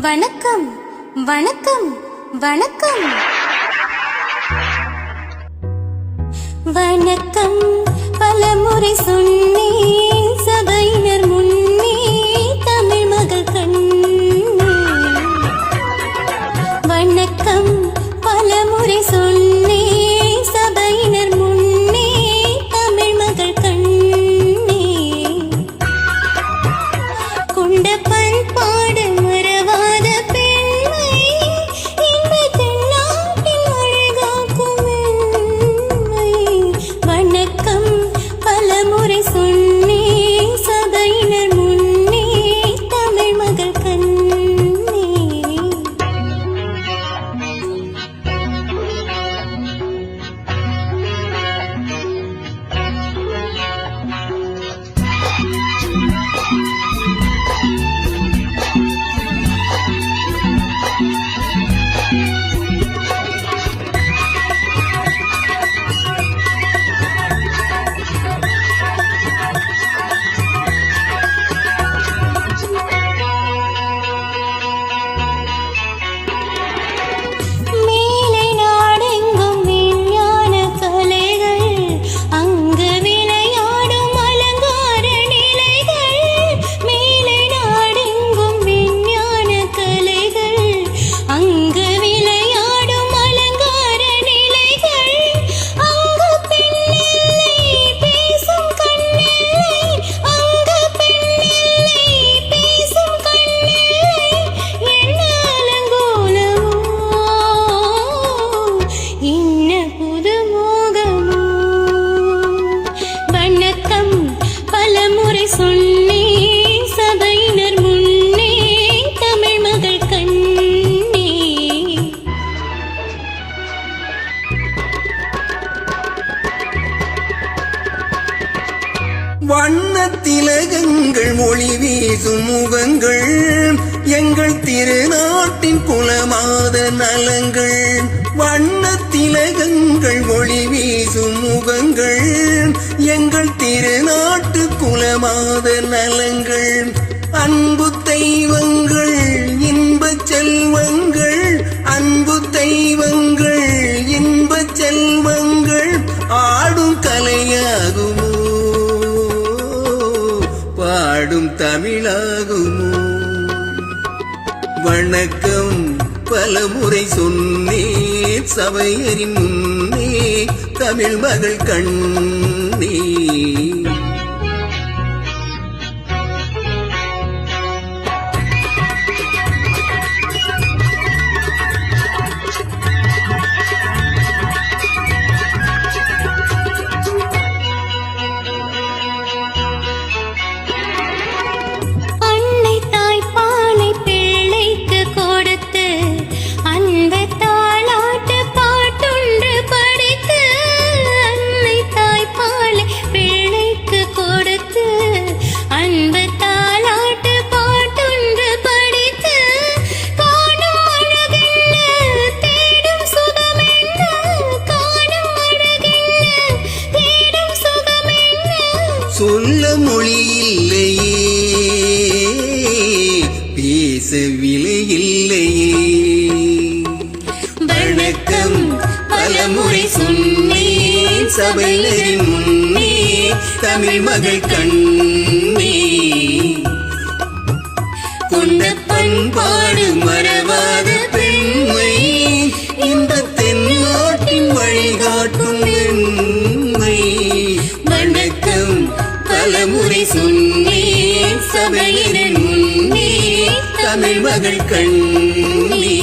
வணக்கம் வணக்கம் வணக்கம். வணக்கம் பலமுறை சொன்னேன் வண்ண திலகங்கள் மொழி வீசும் முகங்கள் எங்கள் திருநாட்டின் குலமாத நலங்கள். வண்ண திலகங்கள் மொழி வீசும் முகங்கள் எங்கள் திருநாட்டு குலமாத நலங்கள். அன்பு தெய்வங்கள் வாழும் தமிழாகுமோ? வணக்கம் பலமுறை சொன்னே சபையரின் முன்னே தமிழ் மகள் கண்ணே. சொல்ல மொழி இல்லையே பேச விலை இல்லையே வணக்கம் பலமுறை சொன்னேன். சபையரின் முன்னே தமிழ் மகள் கண்ணே. கொண்ட பண்பாடு மர பலமுறை சொன்னேன் சபையினர் முன்னே தமிழ் மகள் கண்ணே.